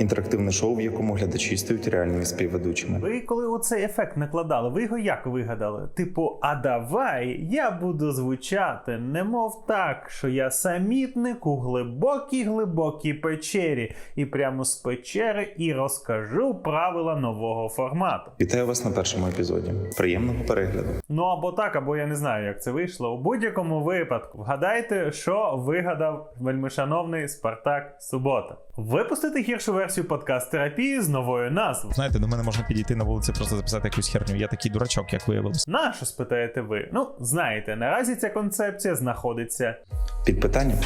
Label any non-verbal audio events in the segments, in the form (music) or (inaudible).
інтерактивне шоу, в якому глядачі стають реальними співведучими. Ви коли оцей ефект накладали, ви його як вигадали? Типу, а давай я буду звучати, немов так, що я самітник у глибокій глибокій печері, і прямо з печери і розкажу правила нового формату. Вітаю вас на першому епізоді. Приємного перегляду. Ну або так, або я не знаю, як це вийшло. У будь-якому випадку вгадайте, що вигадав вельмишановний Спартак Субота. Випустити гіршу версію подкаст терапії з новою назвою. Знаєте, до мене можна підійти на вулиці, просто записати якусь херню. Я такий дурачок, як виявилось. Нащо спитаєте ви? Ну, знаєте, наразі ця концепція знаходиться. Під питанням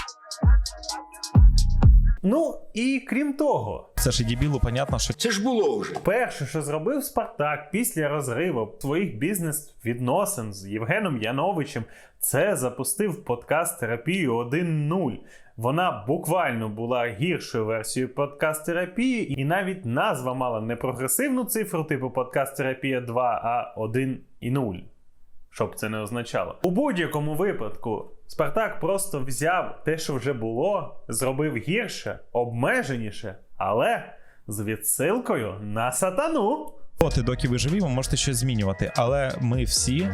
Ну і крім того, Це ж і дібілу, понятно, що Це ж було вже. перше, що зробив Спартак після розриву своїх бізнес-відносин з Євгеном Яновичем, це запустив подкаст терапію 1.0. Вона буквально була гіршою версією подкаст терапії, і навіть назва мала не прогресивну цифру, типу подкаст терапія 2, а 1.0. Щоб це не означало. У будь-якому випадку Спартак просто взяв те, що вже було, зробив гірше, обмеженіше, але з відсилкою на сатану. Поти, доки ви живі, ви можете щось змінювати. Але ми всі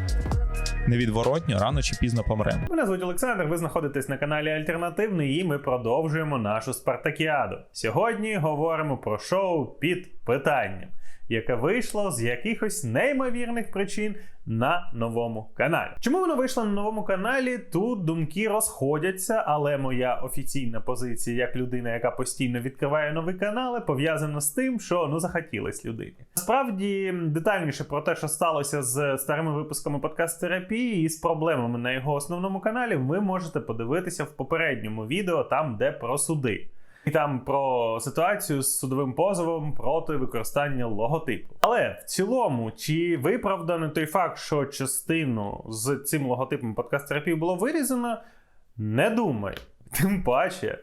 невідворотньо рано чи пізно помремо. Мене звуть Олександр. Ви знаходитесь на каналі Альтернативний, і ми продовжуємо нашу Спартакіаду. Сьогодні говоримо про шоу під питанням, яке вийшло з якихось неймовірних причин на новому каналі. Чому воно вийшло на новому каналі? Тут думки розходяться, але моя офіційна позиція як людина, яка постійно відкриває нові канали, пов'язана з тим, що ну захотілось людині. Насправді детальніше про те, що сталося з старими випусками подкаст терапії і з проблемами на його основному каналі, ви можете подивитися в попередньому відео, там де про суди. І там про ситуацію з судовим позовом проти використання логотипу. Але в цілому, чи виправданий той факт, що частину з цим логотипом подкаст терапії було вирізано, не думаю. Тим паче,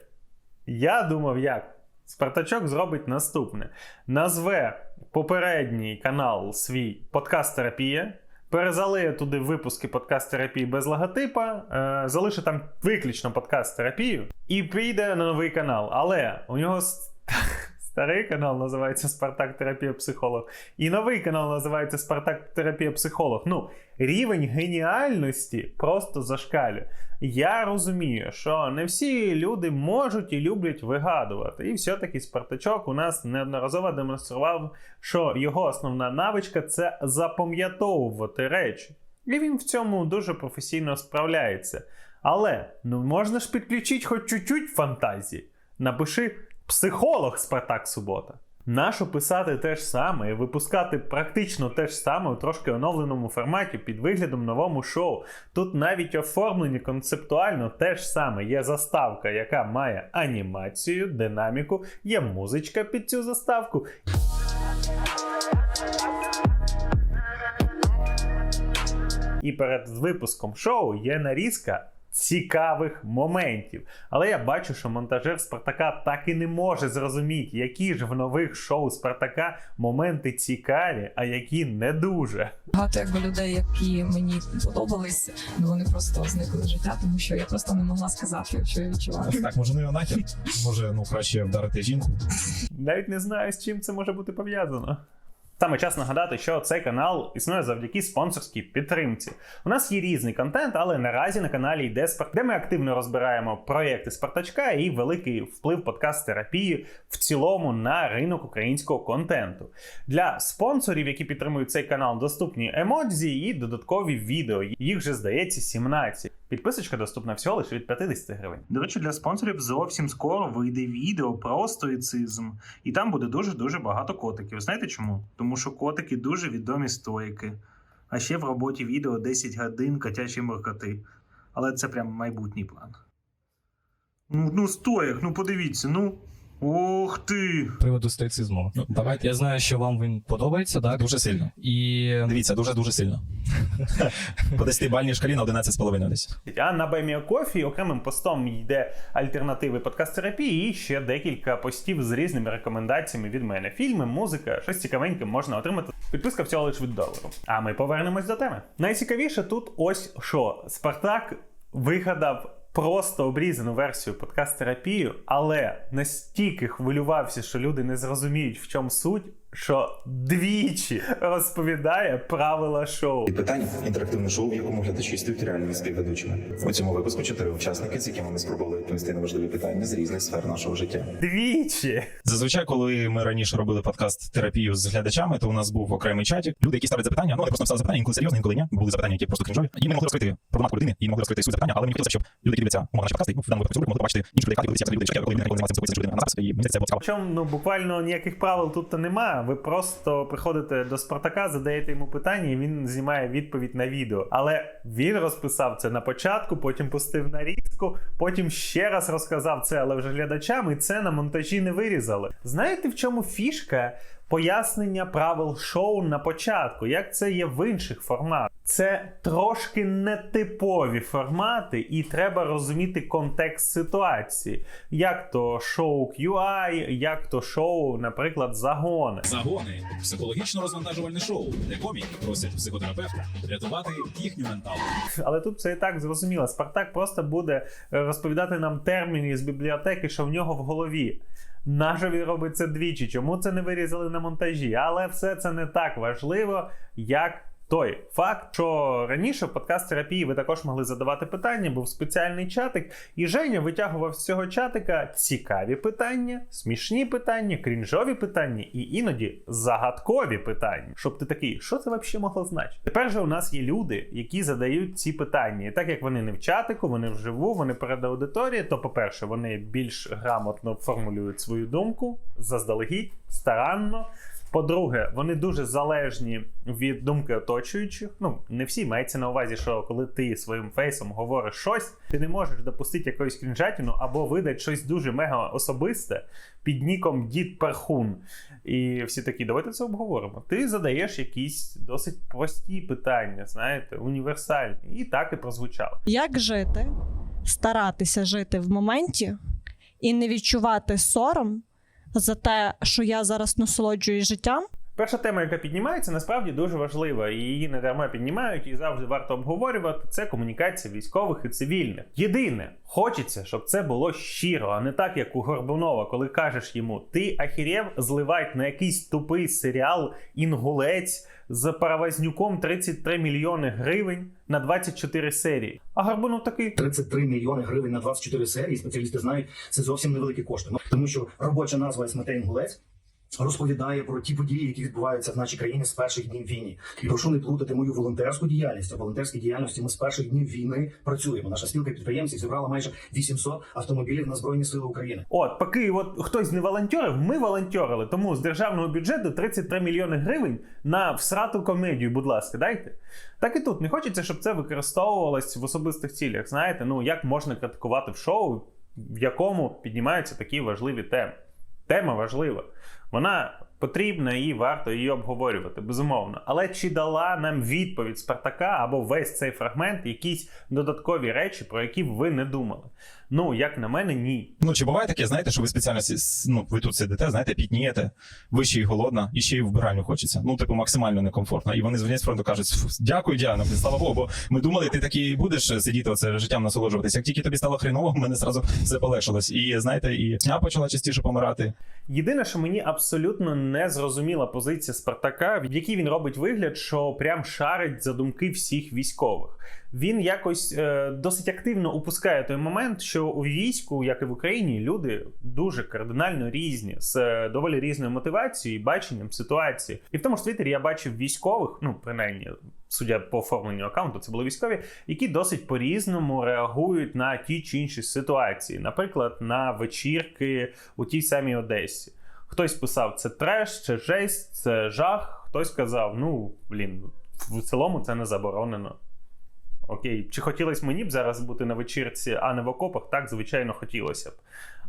я думав, як Спартачок зробить наступне: назве попередній канал свій подкаст терапія. Перезалиє туди випуски подкаст терапії без логотипа, залишу там виключно подкаст терапію і піде на новий канал. Але у нього старий канал називається Спартак Терапія Психолог, і новий канал називається Спартак Терапія Психолог. Ну, рівень геніальності просто зашкалює. Я розумію, що не всі люди можуть і люблять вигадувати. І все-таки Спартачок у нас неодноразово демонстрував, що його основна навичка це запам'ятовувати речі. І він в цьому дуже професійно справляється. Але ну можна ж підключити хоч чуть-чуть фантазії. Напиши психолог Спартак Субота. Нащо писати те ж саме і випускати практично те ж саме у трошки оновленому форматі під виглядом новому шоу. Тут навіть оформлені концептуально те ж саме. Є заставка, яка має анімацію, динаміку, є музичка під цю заставку. І перед випуском шоу є нарізка цікавих моментів. Але я бачу, що монтажер Спартака так і не може зрозуміти, які ж в нових шоу Спартака моменти цікаві, а які не дуже. Багато якби людей, які мені подобались, ну вони просто зникли з життя, тому що я просто не могла сказати, що я відчуваю. Так, може, не нахер? Може, ну краще вдарити жінку. Навіть не знаю, з чим це може бути пов'язано. Саме час нагадати, що цей канал існує завдяки спонсорській підтримці. У нас є різний контент, але наразі на каналі йде Спарт, де ми активно розбираємо проєкти Спартачка і великий вплив подкаст терапії в цілому на ринок українського контенту. Для спонсорів, які підтримують цей канал, доступні емодзі і додаткові відео. Їх вже здається 17. Підписочка доступна всього лише від 50 гривень. До речі, для спонсорів зовсім скоро вийде відео про стоїцизм, і там буде дуже дуже багато котиків. Знаєте чому? Тому що котики дуже відомі стоїки. А ще в роботі відео 10 годин котячі моркоти. Але це прям майбутній план. Ну, ну стоїк, ну подивіться, ну. Ох ти! приводу стоїцизму. Ну, давайте. Я знаю, що вам він подобається, так? Дуже сильно. І Дивіться, дуже дуже сильно. (laughs) По 10-бальній шкалі на 11,5 десь. А на Байміакофі окремим постом йде альтернативи подкаст терапії і ще декілька постів з різними рекомендаціями від мене. Фільми, музика, щось цікавеньке можна отримати. Підписка всього лише від долару. А ми повернемось до теми. Найцікавіше тут ось що Спартак вигадав просто обрізану версію подкаст-терапію, але настільки хвилювався, що люди не зрозуміють, в чому суть, що двічі розповідає правила шоу. І питання інтерактивне шоу, в якому глядачі стають реальними співведучими. У цьому випуску чотири учасники, з якими ми спробували відповісти на важливі питання з різних сфер нашого життя. Двічі! Зазвичай, коли ми раніше робили подкаст терапію з глядачами, то у нас був окремий чатик. Люди, які ставлять запитання, ну вони просто написали запитання, інколи серйозні, інколи ні. Були запитання, які просто крінжові. І ми не могли розкрити проблематику людини, і не могли розкрити суть запитання, але мені хотілося, щоб люди, які дивляться умовно наші подкасти, ну, в даному випадку могли побачити інших людей, які дивляться люди, коли ми не займалися запис, і мені це було цікаво. Причому ну буквально ніяких правил тут то нема. Ви просто приходите до Спартака, задаєте йому питання, і він знімає відповідь на відео. Але він розписав це на початку, потім пустив нарізку, потім ще раз розказав це, але вже глядачам, і це на монтажі не вирізали. Знаєте, в чому фішка? Пояснення правил шоу на початку, як це є в інших форматах. Це трошки нетипові формати, і треба розуміти контекст ситуації. Як то шоу QI, як то шоу, наприклад, загони. Загони психологічно розвантажувальне шоу, де коміки просять психотерапевта рятувати їхню менталку. Але тут це і так зрозуміло. Спартак просто буде е, розповідати нам терміни з бібліотеки, що в нього в голові. Нащо він робить це двічі? Чому це не вирізали на монтажі? Але все це не так важливо, як. Той факт, що раніше в подкаст терапії ви також могли задавати питання, був спеціальний чатик, і Женя витягував з цього чатика цікаві питання, смішні питання, крінжові питання і іноді загадкові питання. Щоб ти такий, що це взагалі могло значити? Тепер же у нас є люди, які задають ці питання. І так як вони не в чатику, вони вживу, вони перед аудиторією, то, по-перше, вони більш грамотно формулюють свою думку заздалегідь, старанно. По-друге, вони дуже залежні від думки оточуючих. Ну, не всі мається на увазі, що коли ти своїм фейсом говориш щось, ти не можеш допустити якоїсь крінжатіну або видати щось дуже мега особисте під ніком Дід Перхун. І всі такі, давайте це обговоримо. Ти задаєш якісь досить прості питання, знаєте, універсальні. І так і прозвучало. Як жити, старатися жити в моменті і не відчувати сором за те, що я зараз насолоджуюсь життям, Перша тема, яка піднімається, насправді дуже важлива, і її не дарма піднімають, і завжди варто обговорювати. Це комунікація військових і цивільних. Єдине, хочеться, щоб це було щиро, а не так, як у Горбунова, коли кажеш йому: ти ахірєв зливать на якийсь тупий серіал інгулець з Паравазнюком 33 мільйони гривень на 24 серії. А Горбунов такий. 33 мільйони гривень на 24 серії. Спеціалісти знають, це зовсім невеликі кошти. Ну, тому що робоча назва Есметей Інгулець розповідає про ті події, які відбуваються в нашій країні з перших днів війни. І прошу не плутати мою волонтерську діяльність. В волонтерській діяльності ми з перших днів війни працюємо. Наша спілка підприємців зібрала майже 800 автомобілів на збройні сили України. От, поки от хтось не волонтерив, ми волонтерили. Тому з державного бюджету 33 мільйони гривень на всрату комедію, будь ласка, дайте. Так і тут не хочеться, щоб це використовувалось в особистих цілях. Знаєте, ну як можна критикувати в шоу, в якому піднімаються такі важливі теми. Тема важлива. Вона потрібна і варто її обговорювати, безумовно. Але чи дала нам відповідь Спартака або весь цей фрагмент якісь додаткові речі, про які б ви не думали? Ну, як на мене, ні. Ну чи буває таке, знаєте, що ви спеціально ну, ви тут сидите, знаєте, пітнієте, ви ще й голодна, і ще й в вбиральню хочеться. Ну, типу, максимально некомфортно. І вони дзвонять з фронту кажуть: дякую, Діана, слава Богу, бо ми думали, ти такий будеш сидіти оце життям насолоджуватись. Як тільки тобі стало хріново, в мене зразу все полегшилось. І знаєте, і сня почала частіше помирати. Єдине, що мені абсолютно не зрозуміла позиція Спартака, в якій він робить вигляд, що прям шарить за думки всіх військових. Він якось е, досить активно упускає той момент, що у війську, як і в Україні, люди дуже кардинально різні з е, доволі різною мотивацією і баченням ситуації. І в тому ж твіттері я бачив військових, ну принаймні. Судя по оформленню аккаунту, це були військові, які досить по-різному реагують на ті чи інші ситуації, наприклад, на вечірки у тій самій Одесі. Хтось писав це треш, це жесть, це жах. Хтось казав, ну блін, в цілому це не заборонено. Окей, чи хотілося мені б зараз бути на вечірці, а не в окопах? Так, звичайно, хотілося б.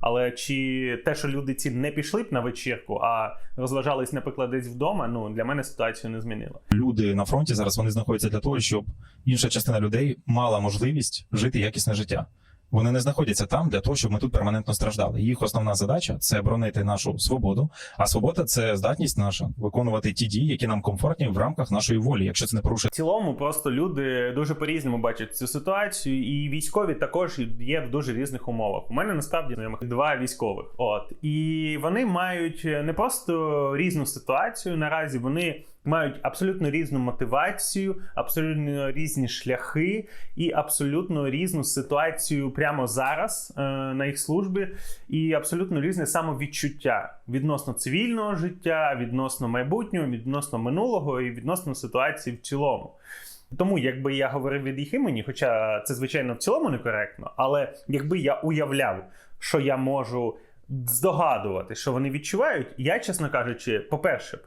Але чи те, що люди ці не пішли б на вечірку, а розважались, наприклад, десь вдома, ну для мене ситуацію не змінила. Люди на фронті зараз вони знаходяться для того, щоб інша частина людей мала можливість жити якісне життя. Вони не знаходяться там для того, щоб ми тут перманентно страждали. Їх основна задача це бронити нашу свободу. А свобода це здатність наша виконувати ті дії, які нам комфортні в рамках нашої волі, якщо це не порушує В цілому просто люди дуже по-різному бачать цю ситуацію, і військові також є в дуже різних умовах. У мене насправді знайомих два військових. От і вони мають не просто різну ситуацію наразі, вони мають абсолютно різну мотивацію, абсолютно різні шляхи і абсолютно різну ситуацію прямо зараз е, на їх службі, і абсолютно різне самовідчуття відносно цивільного життя, відносно майбутнього, відносно минулого і відносно ситуації в цілому. Тому, якби я говорив від їх імені, хоча це звичайно в цілому некоректно, але якби я уявляв, що я можу здогадувати, що вони відчувають, я, чесно кажучи, по-перше,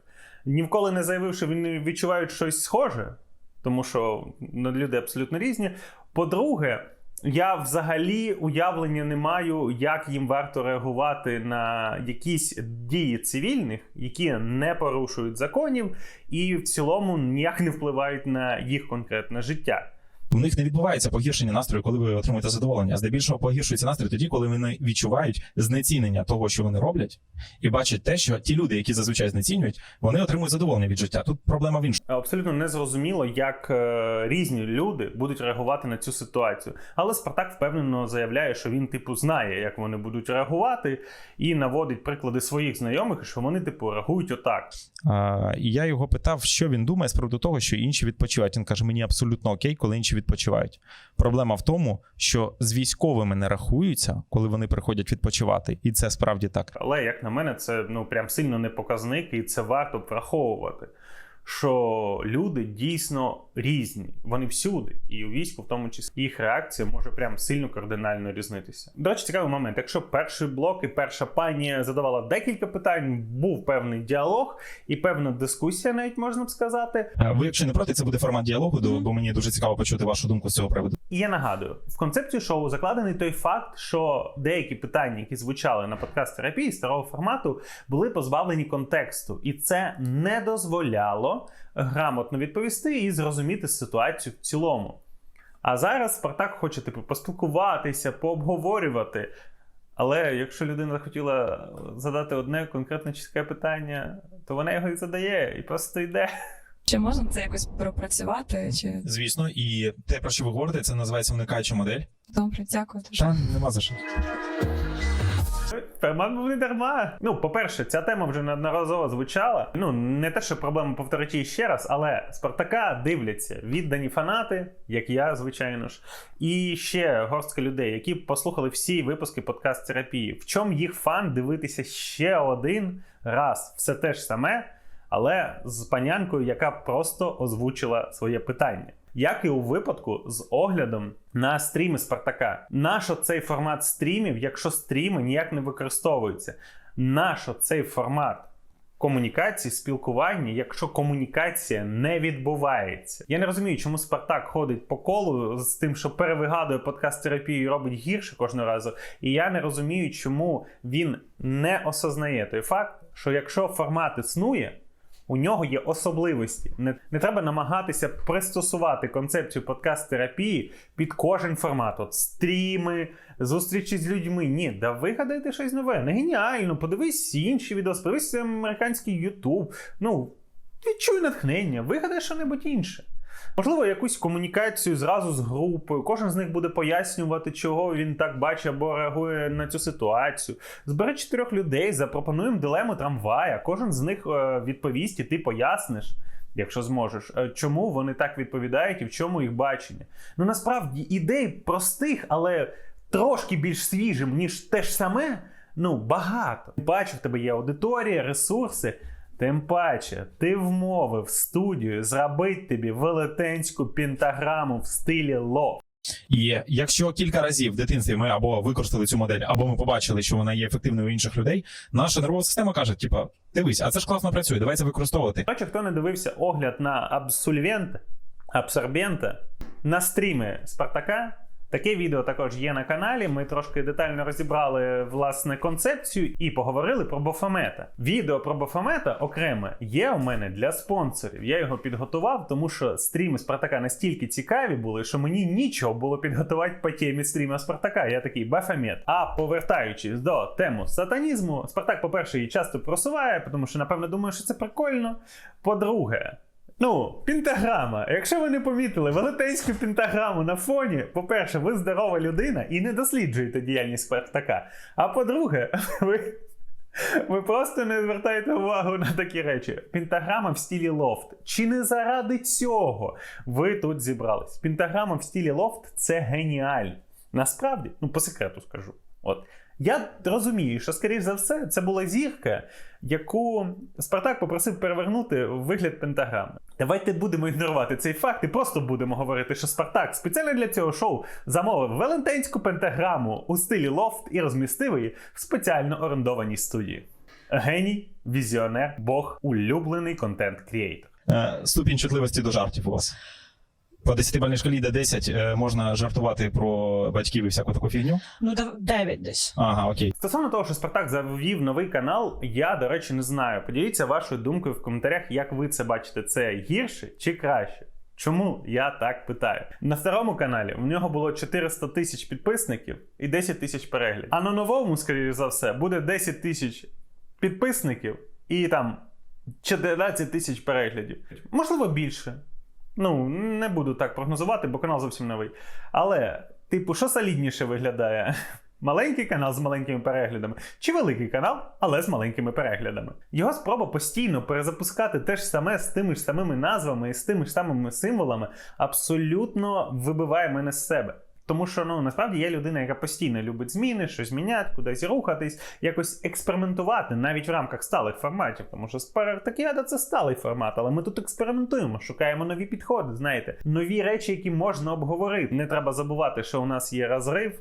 ніколи не заявив, що вони відчувають щось схоже, тому що ну, люди абсолютно різні. По-друге, я взагалі уявлення не маю, як їм варто реагувати на якісь дії цивільних, які не порушують законів і в цілому ніяк не впливають на їх конкретне життя. У них не відбувається погіршення настрою, коли ви отримуєте задоволення. А здебільшого погіршується настрій тоді, коли вони відчувають знецінення того, що вони роблять, і бачать те, що ті люди, які зазвичай знецінюють, вони отримують задоволення від життя. Тут проблема в іншому. Абсолютно незрозуміло, як е, різні люди будуть реагувати на цю ситуацію. Але Спартак впевнено заявляє, що він, типу, знає, як вони будуть реагувати, і наводить приклади своїх знайомих, що вони, типу, реагують отак. А, я його питав, що він думає з приводу того, що інші відпочивають. Він каже: мені абсолютно окей, коли інші відпочивають. Проблема в тому, що з військовими не рахуються, коли вони приходять відпочивати, і це справді так. Але, як на мене, це ну прям сильно не показник, і це варто враховувати. Що люди дійсно різні, вони всюди, і у війську, в тому числі їх реакція може прям сильно кардинально різнитися. До речі, цікавий момент. Якщо перший блок і перша пані задавала декілька питань, був певний діалог і певна дискусія, навіть можна б сказати. А Ви, якщо не проти, це буде формат діалогу, бо мені дуже цікаво почути вашу думку з цього приводу. І я нагадую, в концепцію шоу закладений той факт, що деякі питання, які звучали на подкаст терапії старого формату, були позбавлені контексту, і це не дозволяло грамотно відповісти і зрозуміти ситуацію в цілому. А зараз Спартак хоче типу поспілкуватися, пообговорювати. Але якщо людина захотіла задати одне конкретне чітке питання, то вона його і задає, і просто йде. Чи можна це якось пропрацювати? Чи Звісно, і те, про що ви говорите, це називається уникаюча модель. добре, дякую дуже. Та нема за що. Ферман був не дарма. Ну, по-перше, ця тема вже неодноразово звучала. Ну, не те, що проблема повторити ще раз, але Спартака дивляться віддані фанати, як я, звичайно ж, і ще горстка людей, які послухали всі випуски подкаст терапії. В чому їх фан дивитися ще один раз все те ж саме, але з панянкою, яка просто озвучила своє питання. Як і у випадку з оглядом на стріми Спартака. Нащо цей формат стрімів, якщо стріми ніяк не використовуються? Нащо цей формат комунікації, спілкування, якщо комунікація не відбувається? Я не розумію, чому Спартак ходить по колу з тим, що перевигадує подкаст терапію і робить гірше кожного разу. І я не розумію, чому він не осознає той факт, що якщо формат існує. У нього є особливості. Не, не треба намагатися пристосувати концепцію подкаст-терапії під кожен формат. От стріми, зустрічі з людьми. Ні, да вигадайте щось нове. Не геніально. Подивись інші відео, подивись американський Ютуб. Ну, відчуй натхнення, вигадай що-небудь інше. Можливо, якусь комунікацію зразу з групою. Кожен з них буде пояснювати, чого він так бачить або реагує на цю ситуацію. Збери чотирьох людей, запропонуємо дилему трамвая. Кожен з них е, відповість, і ти поясниш, якщо зможеш, е, чому вони так відповідають і в чому їх бачення. Ну насправді ідей простих, але трошки більш свіжим, ніж те ж саме. Ну, багато. Бачу, в тебе є аудиторія, ресурси. Тим паче, ти вмовив студію зробити тобі велетенську пентаграму в стилі ло. І якщо кілька разів в дитинстві ми або використали цю модель, або ми побачили, що вона є ефективною у інших людей, наша нервова система каже: типа, дивись, а це ж класно працює, давай це використовувати. Коротше, хто не дивився огляд на абсольвента, абсорбента на стріми Спартака, Таке відео також є на каналі. Ми трошки детально розібрали власне концепцію і поговорили про Бофомета. Відео про Бофомета окреме є у мене для спонсорів. Я його підготував, тому що стріми Спартака настільки цікаві були, що мені нічого було підготувати по темі стріма Спартака. Я такий Бафомет. А повертаючись до теми сатанізму, Спартак, по-перше, її часто просуває, тому що, напевно, думаю, що це прикольно. По-друге, Ну, пентаграма. Якщо ви не помітили велетенську пентаграму на фоні, по-перше, ви здорова людина і не досліджуєте діяльність Спартака. А по-друге, (laughs) ви, ви просто не звертаєте увагу на такі речі. Пентаграма в стілі лофт. Чи не заради цього ви тут зібрались? Пентаграма в стілі лофт це геніально. Насправді, ну по секрету скажу. От. Я розумію, що, скоріш за все, це була зірка, яку Спартак попросив перевернути в вигляд пентаграми. Давайте будемо ігнорувати цей факт і просто будемо говорити, що Спартак спеціально для цього шоу замовив велетенську пентаграму у стилі лофт і розмістив її в спеціально орендованій студії. Геній, візіонер, бог, улюблений контент-крієйтор. Е, Ступінь чутливості до жартів у вас. По 10-бальній шкалі де 10 е, можна жартувати про батьків і всяку таку фігню. Ну, 9 десь. Ага, окей. Стосовно того, що Спартак завів новий канал, я, до речі, не знаю. Поділіться вашою думкою в коментарях, як ви це бачите. Це гірше чи краще? Чому я так питаю? На старому каналі в нього було 400 тисяч підписників і 10 тисяч переглядів. А на новому, скоріше за все, буде 10 тисяч підписників і там 14 тисяч переглядів. Можливо, більше. Ну, не буду так прогнозувати, бо канал зовсім новий. Але, типу, що солідніше виглядає? (laughs) Маленький канал з маленькими переглядами, чи великий канал, але з маленькими переглядами. Його спроба постійно перезапускати те ж саме з тими ж самими назвами і з тими ж самими символами абсолютно вибиває мене з себе. Тому що ну насправді я людина, яка постійно любить зміни, щось міняти, кудись рухатись, якось експериментувати навіть в рамках сталих форматів. Тому що Спартакіада це сталий формат, але ми тут експериментуємо, шукаємо нові підходи, знаєте, нові речі, які можна обговорити. Не треба забувати, що у нас є розрив.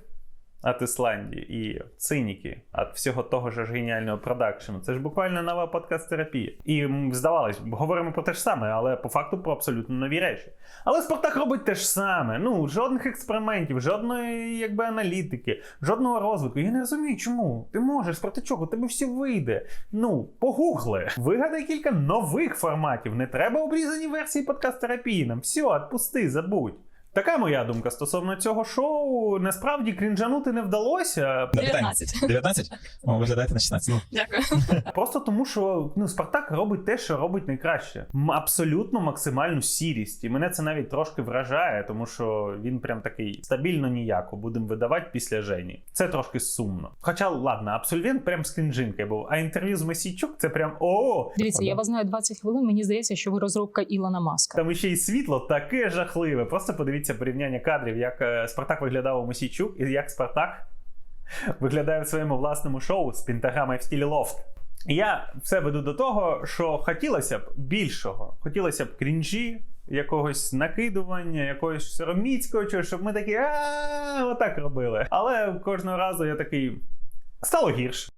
От Ісландії і циніки від всього того ж геніального продакшену. Це ж буквально нова подкаст-терапія. І здавалось, говоримо про те ж саме, але по факту про абсолютно нові речі. Але Спартак робить те ж саме. Ну, жодних експериментів, жодної якби аналітики, жодного розвитку. Я не розумію, чому. Ти можеш проти чого? Тебе все вийде. Ну, погугли. Вигадай кілька нових форматів. Не треба обрізані версії подкаст-терапії. Нам все, відпусти, забудь. Така моя думка стосовно цього шоу. Насправді крінжанути не вдалося. 19. 19? О, виглядаєте на 16. Ну, Дякую. (laughs) Просто тому, що ну, Спартак робить те, що робить найкраще. М- Абсолютно максимальну сірість. І мене це навіть трошки вражає, тому що він прям такий стабільно ніяко будемо видавати після Жені. Це трошки сумно. Хоча, ладно, абсолютно прям з крінжинкою був. А інтерв'ю з Месійчук це прям о. Дивіться, я вас знаю 20 хвилин. Мені здається, що ви розробка Ілона Маска. Там ще й світло таке жахливе. Просто подивіться порівняння кадрів, як е, Спартак виглядав у Мосійчук і як Спартак виглядає в своєму власному шоу з пентаграмою в стілі лофт. Я все веду до того, що хотілося б більшого. Хотілося б крінжі, якогось накидування, якогось сороміцького, чогось, щоб ми такі отак робили. Але кожного разу я такий стало гірше.